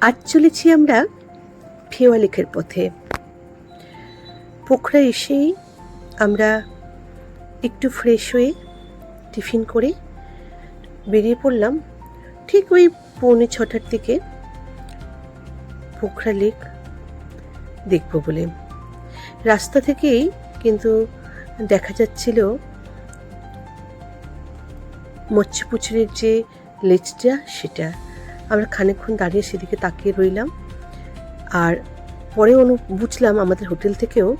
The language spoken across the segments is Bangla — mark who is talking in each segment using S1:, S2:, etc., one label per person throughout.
S1: আজ চলেছি আমরা ফেওয়া লেকের পথে। পোখরা এসেই আমরা একটু ফ্রেশ হয়ে টিফিন করে বেরিয়ে পড়লাম ঠিক ওই পৌনে ছটার দিকে পোখরা লেক দেখব বলে। রাস্তা থেকেই কিন্তু দেখা যাচ্ছিল মৎস্যপুচুরের যে লেজটা, সেটা। আমরা খানিকক্ষণ দাঁড়িয়ে সেদিকে তাকিয়ে রইলাম। আর পরে অনু বুঝলাম আমাদের হোটেল থেকেও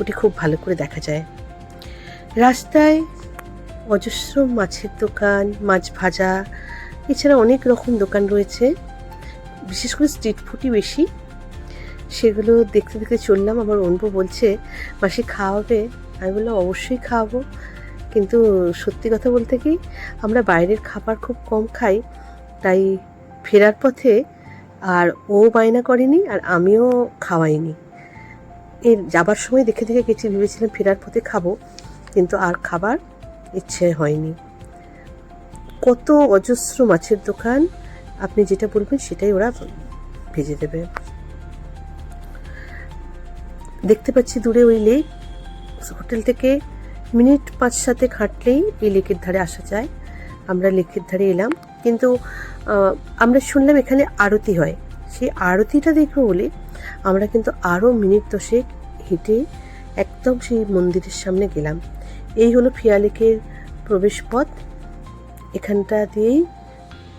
S1: ওটি খুব ভালো করে দেখা যায়। রাস্তায় অজস্র মাছের দোকান, মাছ ভাজা, এছাড়া অনেক রকম দোকান রয়েছে। বিশেষ করে স্ট্রিট ফুডই বেশি। সেগুলো দেখতে দেখতে চললাম আমার অনবু বলছে, মাসি খাওয়াবে? আমি বললাম, অবশ্যই খাওয়াবো। কিন্তু সত্যি কথা বলতে কি, আমরা বাইরের খাবার খুব কম খাই, তাই ফেরার পথে আর ও বায়না করেনি আর আমিও খাওয়াইনি। এর যাবার সময় দেখে দেখে গেছি ভেবেছিলাম ফেরার পথে খাব, কিন্তু আর খাবার ইচ্ছে হয়নি। কত অজস্র মাছের দোকান, আপনি যেটা বলবেন সেটাই ওরা ভেজে দেবে। দেখতে পাচ্ছি দূরে ওই লেক। হোটেল থেকে মিনিট পাঁচ সাথে হাঁটলেই এই লেকের ধারে আসা যায়। আমরা লেকের ধারে এলাম। কিন্তু আমরা শুনলাম এখানে আরতি হয়। সেই আরতিটা দেখব বলে আমরা কিন্তু আরও মিনিট দশেক হেঁটে একদম সেই মন্দিরের সামনে গেলাম। এই হলো ফিয়ালেকের প্রবেশপথ। প্রবেশ পথ এখানটা দিয়েই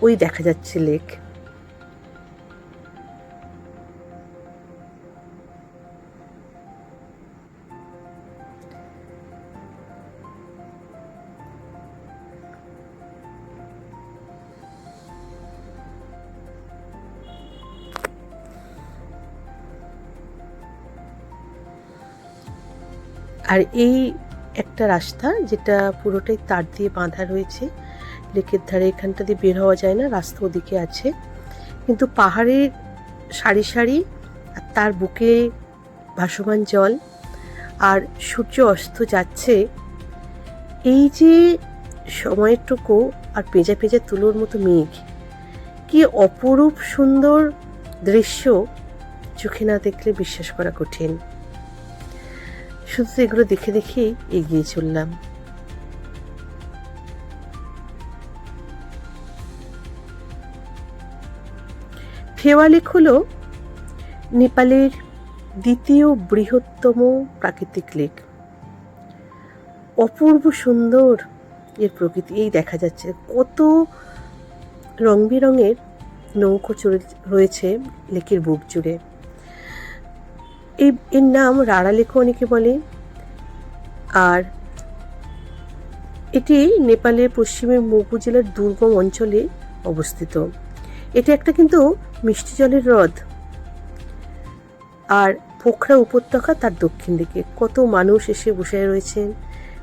S1: ওই দেখা যাচ্ছে লেক। এই একটা রাস্তা যেটা পুরোটাই তার দিয়ে বাঁধা রয়েছে। লেকের ধারে এখানটা দিয়ে বের হওয়া যায় না, রাস্তা ওদিকে আছে। কিন্তু পাহাড়ের সারি সারি আর তার বুকে ভাসমান জল আর সূর্য অস্ত যাচ্ছে, এই যে সময়টুকু আর পেঁজা পেঁজা তুলোর মতো মেঘ, কি অপরূপ সুন্দর দৃশ্য চোখে না দেখলে বিশ্বাস করা কঠিন। শুধু এগুলো দেখে দেখেই এগিয়ে চললাম। ফেওয়া লেক হল নেপালের দ্বিতীয় বৃহত্তম প্রাকৃতিক লেক। অপূর্ব সুন্দর এর প্রকৃতি, এই দেখা যাচ্ছে। কত রং বেরঙের নৌকো চড়ে রয়েছে লেকের বুক জুড়ে। এই, এর নাম রাড়া লেকও অনেকে বলে। আর এটি নেপালের পশ্চিমের মগু জেলার দুর্গম অঞ্চলে অবস্থিত। এটা একটা কিন্তু মিষ্টি জলের হ্রদ। আর পোখরা উপত্যকা তার দক্ষিণ দিকে। কত মানুষ এসে বসে রয়েছেন,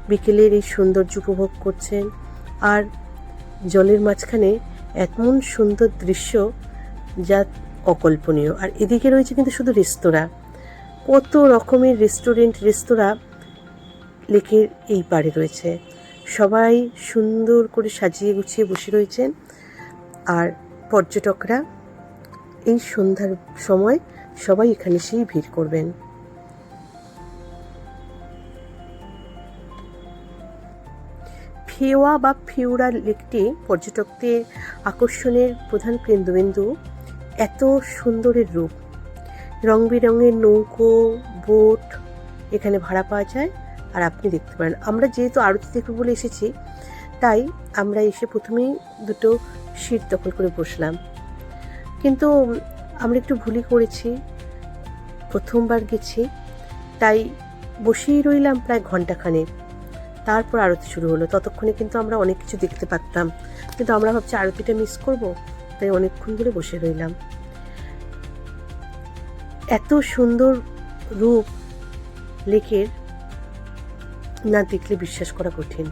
S1: বিকেলের এই সৌন্দর্য উপভোগ করছেন। আর জলের মাঝখানে এমন সুন্দর দৃশ্য যা অকল্পনীয়। আর এদিকে রয়েছে কিন্তু শুধু রেস্তোরাঁ। কত রকমের রেস্টুরেন্ট রেস্তোরাঁ লেকের এই পাড়ে রয়েছে। সবাই সুন্দর করে সাজিয়ে গুছিয়ে বসে রয়েছেন। আর পর্যটকরা এই সন্ধ্যার সময় সবাই এখানে সেই ভিড় করবেন। ফেওয়া বা ফিউরা লেকটি পর্যটকদের আকর্ষণের প্রধান কেন্দ্রবিন্দু। এত সুন্দরের রূপ। রং বেরঙের নৌকো, বোট এখানে ভাড়া পাওয়া যায়। আর আপনি দেখতে পারেন, আমরা যেহেতু আরতি দেখব বলে এসেছি, তাই আমরা এসে প্রথমেই দুটো সিট দখল করে বসলাম। কিন্তু আমরা একটু ভুলই করেছি, প্রথমবার গেছি, তাই বসেই রইলাম প্রায় ঘন্টাখানেক তারপর আরতি শুরু হলো। ততক্ষণে কিন্তু আমরা অনেক কিছু দেখতে পারতাম। কিন্তু আমরা ভাবছি আরতিটা মিস করব, তাই অনেকক্ষণ ধরে বসে রইলাম। এত সুন্দর রূপ লেকের না দেখলে বিশ্বাস করা কঠিন।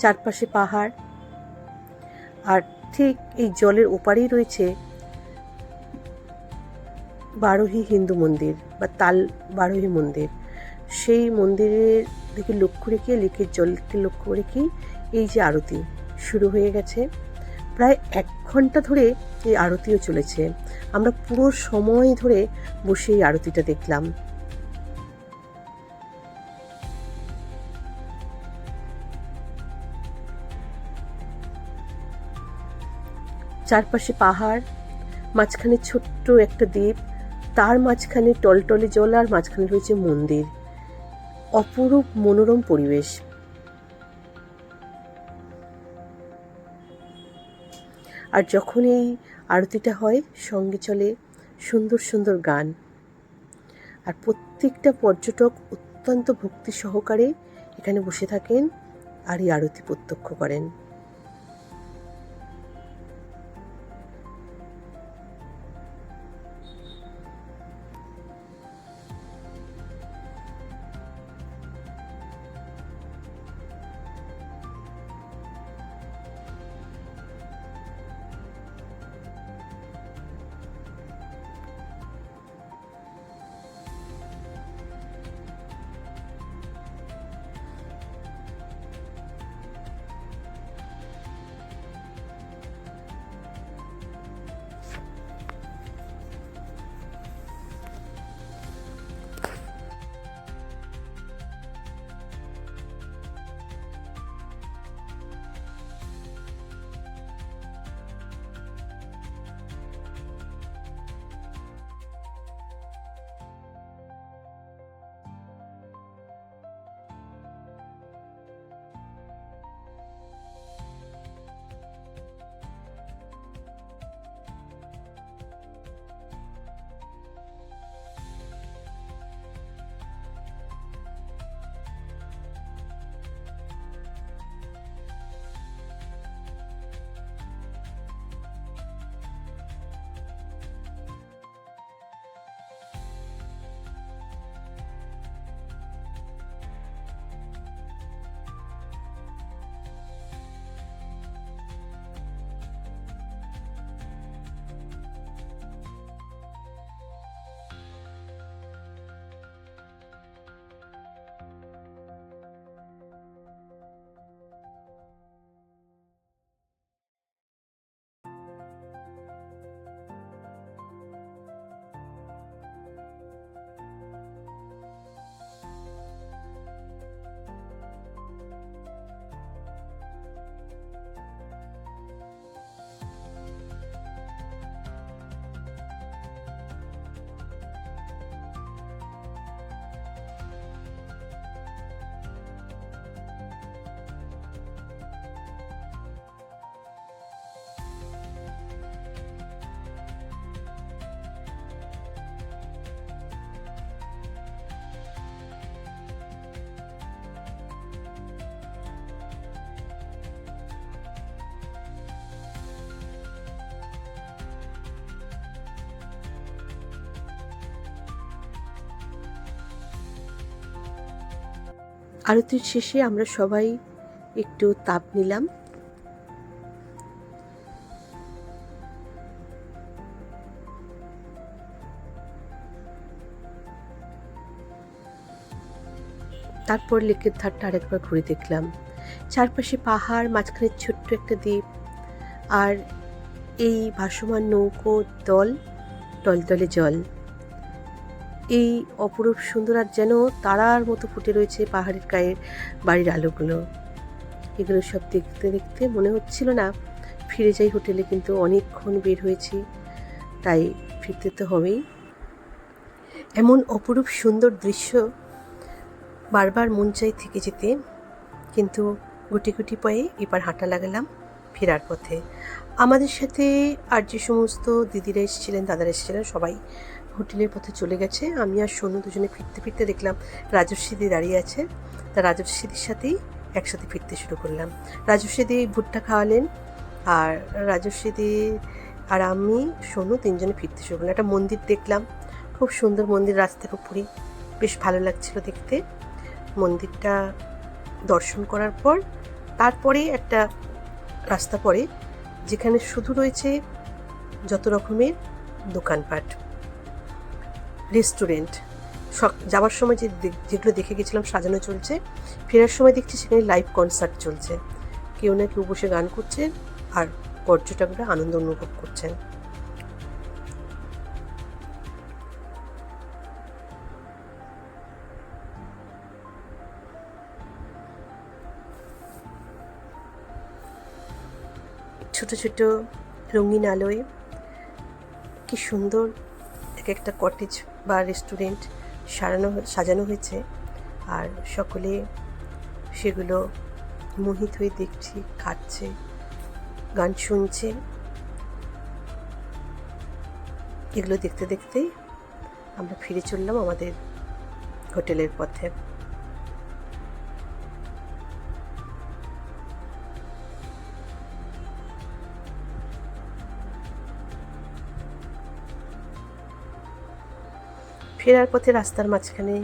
S1: চারপাশে পাহাড়, আর ঠিক এই জলের ওপারেই রয়েছে বারোহি হিন্দু মন্দির বা তাল বারোহি মন্দির। সেই মন্দিরের দিকে লক্ষ্য রেখে লেকের জলকে লক্ষ্য রেখেই এই যে আরতি শুরু হয়ে গেছে। প্রায় এক ঘণ্টা ধরে এই আরতিও চলেছে। আমরা পুরো সময় ধরে বসে এই আরতিটা দেখলাম। চারপাশে পাহাড়, মাঝখানে ছোট্ট একটা দ্বীপ, তার মাঝখানে টলটলে জল, আর মাঝখানে রয়েছে মন্দির। অপরূপ মনোরম পরিবেশ। আর যখন এই আরতিটা হয়, সঙ্গে চলে সুন্দর সুন্দর গান। আর প্রত্যেকটা পর্যটক অত্যন্ত ভক্তি সহকারে এখানে বসে থাকেন আর এই আরতি প্রত্যক্ষ করেন। আরতির শেষে আমরা সবাই একটু তাপ নিলাম। তারপর লেকের ধারটা আরেকবার ঘুরে দেখলাম। চারপাশে পাহাড়, মাঝখানে ছোট্ট একটা দ্বীপ আর এই ভাসমান নৌকো, দল টলতলে জল। এই অপরূপ সুন্দর আর যেন তারার মতো ফুটে রয়েছে পাহাড়ের গায়ের বাড়ির আলোগুলো। এগুলো সব দেখতে দেখতে মনে হচ্ছিল না ফিরে যাই হোটেলে, কিন্তু অনেকক্ষণ বের হয়েছি। তাই ফিরতে তো হবেই। এমন অপরূপ সুন্দর দৃশ্য বারবার মন চাই থেকে যেতে, কিন্তু গুটি গুটি পায়ে এবার হাঁটা লাগালাম ফেরার পথে। আমাদের সাথে আর যে সমস্ত দিদিরা এসেছিলেন, দাদারা এসেছিলেন, সবাই হোটেলের পথে চলে গেছে। আমি আর সোনু দুজনে ফিরতে ফিরতে দেখলাম রাজস্বীদি দাঁড়িয়ে আছে। তা রাজস্বীদির সাথেই একসাথে ফিরতে শুরু করলাম। রাজস্বীদি ভুট্টা খাওয়ালেন আর রাজস্বীদি আর আমি, সোনু তিনজনে ফিরতে শুরু করলাম। একটা মন্দির দেখলাম। খুব সুন্দর মন্দির রাস্তার উপরই। বেশ ভালো লাগছিল দেখতে। মন্দিরটা দর্শন করার পর, তারপরে একটা রাস্তা পড়ে যেখানে শুধু রয়েছে যত রকমের দোকানপাট। রেস্টুরেন্ট। যাওয়ার সময় যে যেগুলো দেখে গেছিলাম সাজানো চলছে, ফেরার সময় দেখছি সেখানে লাইভ কনসার্ট চলছে। কেউ না কেউ বসে গান করছেন আর পর্যটকরা আনন্দ অনুভব করছেন। ছোট ছোট রঙিন আলোয় কি সুন্দর এক একটা কটেজ বা রেস্টুরেন্ট সারানো সাজানো হয়েছে। আর সকলে সেগুলো মোহিত হয়ে দেখছে, খাচ্ছে, গান শুনছে। এগুলো দেখতে দেখতেই আমরা ফিরে চললাম আমাদের হোটেলের পথে। ফেরার পথে রাস্তার মাঝখানে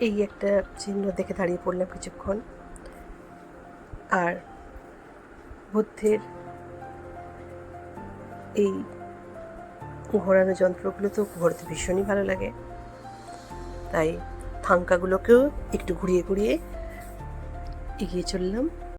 S1: এই একটা চিহ্ন দেখে দাঁড়িয়ে পড়লাম কিছুক্ষণ। আর বুদ্ধের এই ঘোরানো যন্ত্রগুলো তো ঘোরাতে ভীষণই ভালো লাগে। তাই থাঙ্কাগুলোকেও একটু ঘুরিয়ে ঘুরিয়ে এগিয়ে চললাম।